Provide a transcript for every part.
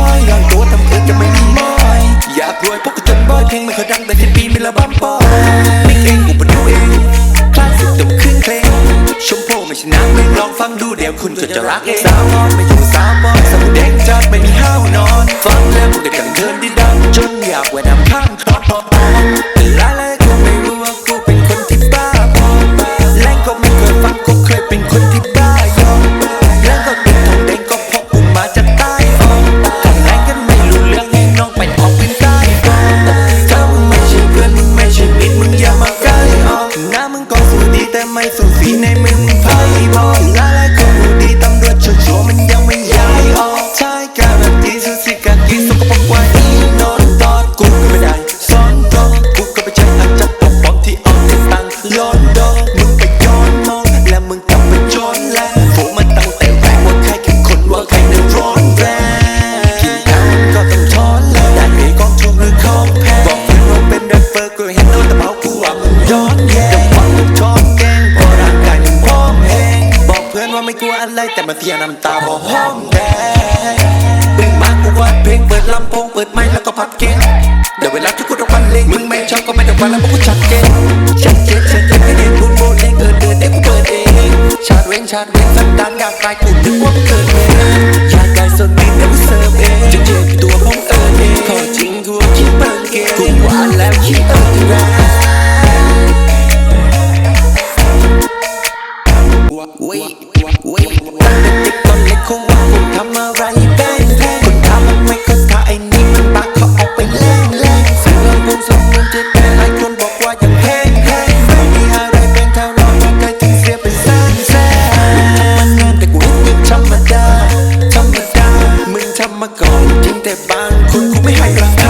ค่ายานตัวทำเอิร์จะไม่มีไม้อยากรวยพวกกูจนบอยเพลงไม่เคยดังแต่ที่ปีมีระบำบ้ามิกเองกูเป็นดูเองคลาสสิกแต่ว่ขึ้นเพลงชมโพไม่ชนะไม่ลองฟังดูเดี๋ยวคุณก็จะรักเองสาวนอนไม่อยู่สาวมอนสาวแดงจัดไม่มีห้าวนอน ฟังแล้วพวกเด็กกันเดินดิดังจนอยากแวนน้ำข้างคลอด สุดสิการกีสกปรกกว่าอีโนอนตอนกูก็ไม่ได้สอนตรงกูก็ไปใช้อาจจะปกป้องที่ออกในตังค์ลอนดอนมึงไปย้อนมองแล้วมึงกลับไปย้อนแลฝูมันตั้งแต่แรกว่าใครคือคนว่าใครนั้นร้อนแรงกินข้าวมันก็ต้องทอนแล้วได้มีกองถูกหรือของแพงบอกเพื่อนว่าเป็นแรปเปอร์กูเห็นโดนแต่เมากูว่ามึงย้อนแย้งแต่ฟังมึงชอบแกงเพราะร่างกายมึงพร้อมแห้งบอกเพื่อนว่าไม่กลัวอะไรแต่มาเสียน้ำตาบอกหองแดง กูวัดเพลงเปิดลำโพงเปิดไม้แล้วก็พับเก่งเดี๋ยวเวลาที่กูต้องวันเลงมึงไม่ชอบก็ไม่ต้องวันแล้วกูชัดเจนชัดเจนชัดเจนไม่เด้พูดโนเองเกิดเดือนเด็กกูเปิดเองชาดเว้นชาดเว้นสันดานอยากไายกูนึกว่ามึงเกิดเองอยากได้ส่วนดีเดี๋ยวกูเสิร์ฟเองจะเจ็บตัวผมเอิเองขอจริงกูคิดเปิดเกมกูหวานแล้วคิดเอิญกูแล้ว Wait. มาก่อนทิ้งแต่บางคนคงไม่ให้ราคา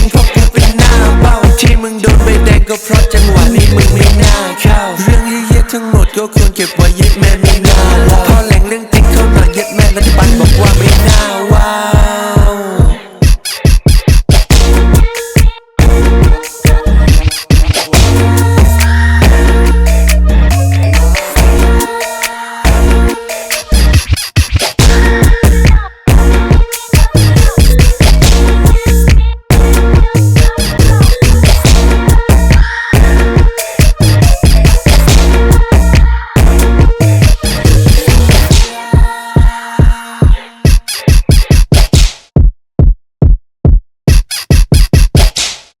งเพราะกูเป็นหน้าเป้าที่มึงโดนใบแดงก็เพราะจังหวะนี้มึงไม่น่าเข้า เรื่องเยอะๆทั้งหมดก็ควรเก็บไว้ยึดแม่ไม่น่าพอแหล่งเรื่องติ๊กเข้ามายึดแม่รัฐบาลบอกว่าไม่น่าว่า